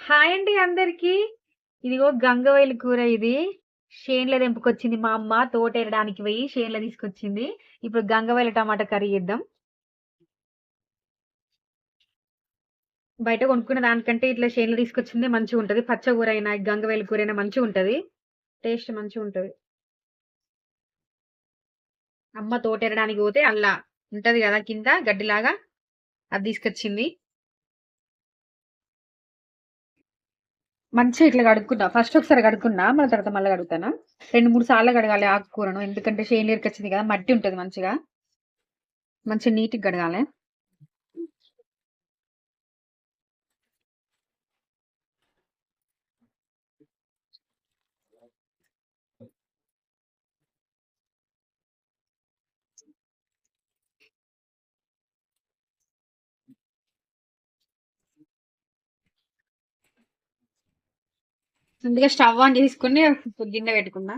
Hi అండి అందరికీ ఇదిగో గంగవైలు కూర ఇది. షేన్ల తెంపుకొచ్చింది మా అమ్మ. తోటేరడానికి పోయి షేన్ల తీసుకొచ్చింది. ఇప్పుడు గంగవైలు టమాటా కర్రీ చేద్దాం. బయట కొనుక్కున్న దానికంటే ఇట్లా చేనులో మంచిగా ఉంటుంది పచ్చ కూర అయినా గంగవేలి కూర అయినా మంచిగా ఉంటుంది టేస్ట్ మంచిగా ఉంటుంది అమ్మ తోటేరడానికి పోతే అల్లా ఉంటది కదా కింద గడ్డిలాగా అది తీసుకొచ్చింది. మంచిగా ఇట్లా కడుక్కున్నా. ఫస్ట్ ఒకసారి కడుక్కున్నా. మళ్ళీ తర్వాత మళ్ళీ కడుగుతానా. 2, 3 సార్లు కడగాలి ఆకుకూరను. ఎందుకంటే చేనులో వచ్చింది కదా! మట్టి ఉంటది మంచిగా. మంచిగా నీట్‌గా కడగాలి ముందుగా స్టవ్ ఆన్ చేసుకుని గిన్నె పెట్టుకున్నా.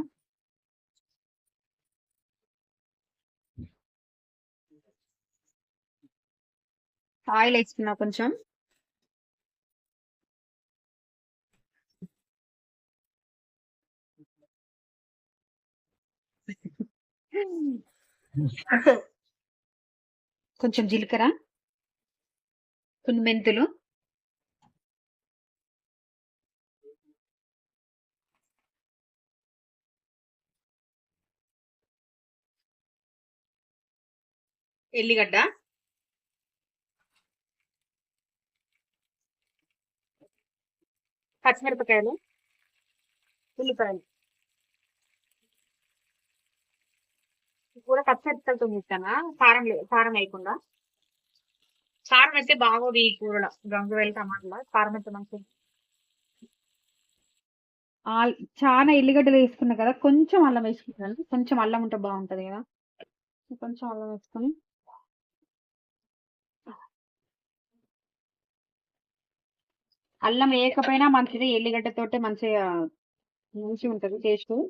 ఆయిల్ వేసుకున్నా కొంచెం. కొంచెం జీలకర్ర. కొన్ని మెంతులు. ఎల్లిగడ్డ. పచ్చిమిరపకాయలు. ఉల్లిపాయలు. కూడా పచ్చిమిరపకాయలతో చేస్తానా? కారం లే కారం వేయకుండా. కారం అయితే బాగోదు ఈ కూరలో. గంగవాయల టమాటాలో కారం అయితే మంచిది. ఆల్ ఎల్లిగడ్డలు వేసుకున్నా కదా! కొంచెం అల్లం వేసుకుంటాను. కొంచెం అల్లం ఉంటే బాగుంటది కదా! కొంచెం అల్లం వేసుకొని అల్లం వేయకపోయినా మంచిది ఎల్లిగడ్డతోటే మంచిగా మంచిగుంటది ఉంటుంది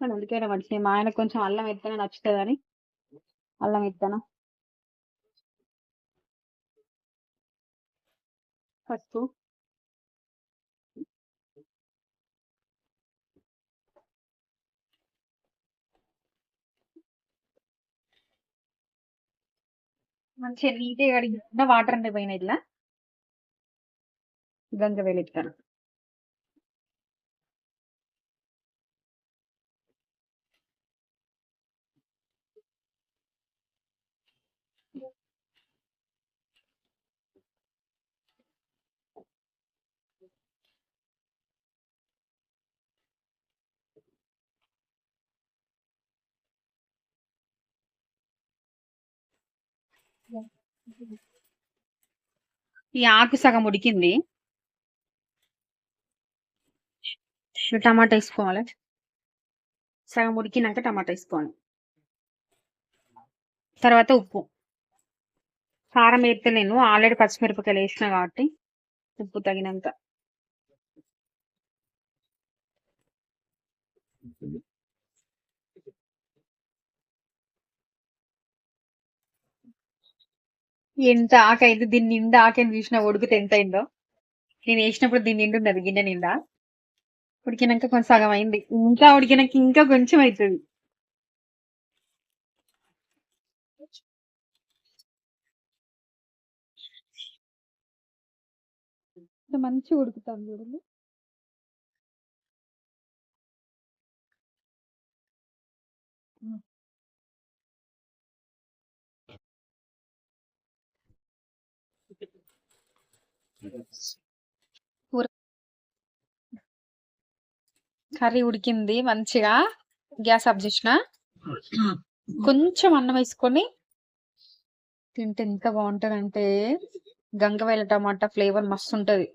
కానీ అందుకనే మంచిది. మా ఆయనకు కొంచెం అల్లం వెత్తన నచ్చుతుంది అని అల్లం ఎత్తన పసుపు. మంచిగా నీట్‌గా కడిగిన వాటర్ అండి పోయినాయి ఇట్లా. గంగవాయలు ఎత్తాను. ఈ ఆకు సగం ఉడికింది. ఇప్పుడు టమాటా వేసుకోవాలి. సగం ఉడికినాక టమాటా వేసుకోవాలి. తర్వాత ఉప్పు. కారం వేస్తే నేను ఆల్రెడీ పచ్చిమిరపకాయలు వేసిన కాబట్టి ఉప్పు తగినంత. ఎంత ఆకైంది. దీని నిండా ఆకైంది చూసిన ఉడికితే ఎంత అయిందో. నేను వేసినప్పుడు దీని నిండు ఉన్నది గిన్నె నిండా. ఉడికినాక కొంచెం సగం అయింది. ఇంకా ఉడికినాక ఇంకా కొంచెం అవుతది. మంచిగా ఉడుకుతాంది చూడండి. హ్మ్. కర్రీ ఉడికింది మంచిగా. గ్యాస్ ఆఫ్ చేసిన. కొంచెం అన్నం వేసుకొని తింటే ఎంత బాగుంటదంటే గంగవాయల టమాటా ఫ్లేవర్ మస్తుంటది.